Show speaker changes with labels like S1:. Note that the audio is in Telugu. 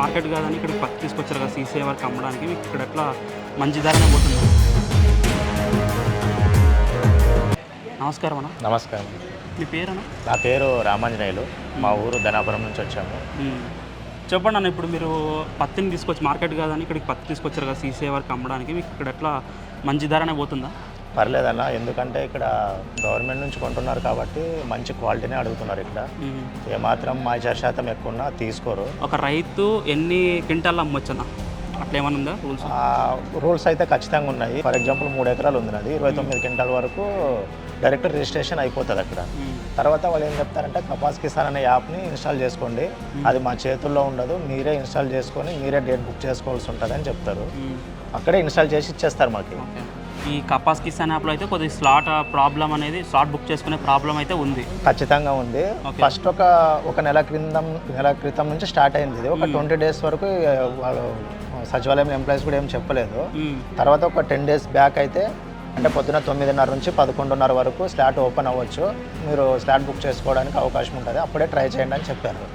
S1: మార్కెట్ కాదని ఇక్కడ పత్తి తీసుకొచ్చారు కదా సీసీ వరకు అమ్మడానికి. మీకు ఇక్కడ ఎట్లా మంచి ధరనే పోతుంది? నమస్కారం అన్న.
S2: నమస్కారం.
S1: మీ పేరన్నా?
S2: నా పేరు రామాంజనేయులు. మా ఊరు ధనాపురం నుంచి వచ్చాము.
S1: చెప్పండి అన్న ఇప్పుడు మీరు పత్తిని తీసుకొచ్చి మార్కెట్ కాదని ఇక్కడికి పత్తి తీసుకొచ్చారు కదా సీసీ వరకు అమ్మడానికి. మీకు ఇక్కడ ఎట్లా మంచి ధరనే పోతుందా?
S2: పర్లేదన్న ఎందుకంటే ఇక్కడ గవర్నమెంట్ నుంచి కొంటున్నారు కాబట్టి మంచి క్వాలిటీనే అడుగుతున్నారు ఇక్కడ. ఏమాత్రం మాయిచర్ శాతం ఎక్కువ ఉన్నా తీసుకోరు.
S1: ఒక రైతు ఎన్ని క్వింటాలు అమ్మొచ్చన్నా? అట్లా ఏమైనా ఉందా రూల్స్?
S2: రూల్స్ అయితే ఖచ్చితంగా ఉన్నాయి. ఫర్ ఎగ్జాంపుల్ మూడు ఎకరాలు ఉంది నాది. ఇరవై తొమ్మిది క్వింటాల వరకు డైరెక్ట్ రిజిస్ట్రేషన్ అయిపోతుంది అక్కడ. తర్వాత వాళ్ళు ఏం చెప్తారంటే కపాస్ కిసాన్ అనే యాప్ని ఇన్స్టాల్ చేసుకోండి. అది మా చేతుల్లో ఉండదు. మీరే ఇన్స్టాల్ చేసుకొని మీరే డేట్ బుక్ చేసుకోవాల్సి ఉంటుంది అని చెప్తారు అక్కడే ఇన్స్టాల్ చేసి ఇచ్చేస్తారు మాకు.
S1: ఈ కపాస్ కిసాన్ యాప్లో అయితే కొద్దిగా స్లాట్ ప్రాబ్లం అనేది స్లాట్ బుక్ చేసుకునే ప్రాబ్లం అయితే ఉంది.
S2: ఖచ్చితంగా ఉంది. ఫస్ట్ ఒక ఒక నెల క్రితం నెల క్రితం నుంచి స్టార్ట్ అయింది ఇది. ఒక ట్వంటీ డేస్ వరకు వాళ్ళు సచివాలయం ఎంప్లాయీస్ కూడా ఏం చెప్పలేదు. తర్వాత ఒక టెన్ డేస్ బ్యాక్ అయితే అంటే పొద్దున తొమ్మిదిన్నర నుంచి పదకొండున్నర వరకు స్లాట్ ఓపెన్ అవ్వచ్చు. మీరు స్లాట్ బుక్ చేసుకోవడానికి అవకాశం ఉంటుంది. అప్పుడే ట్రై చేయండి అని చెప్పారు.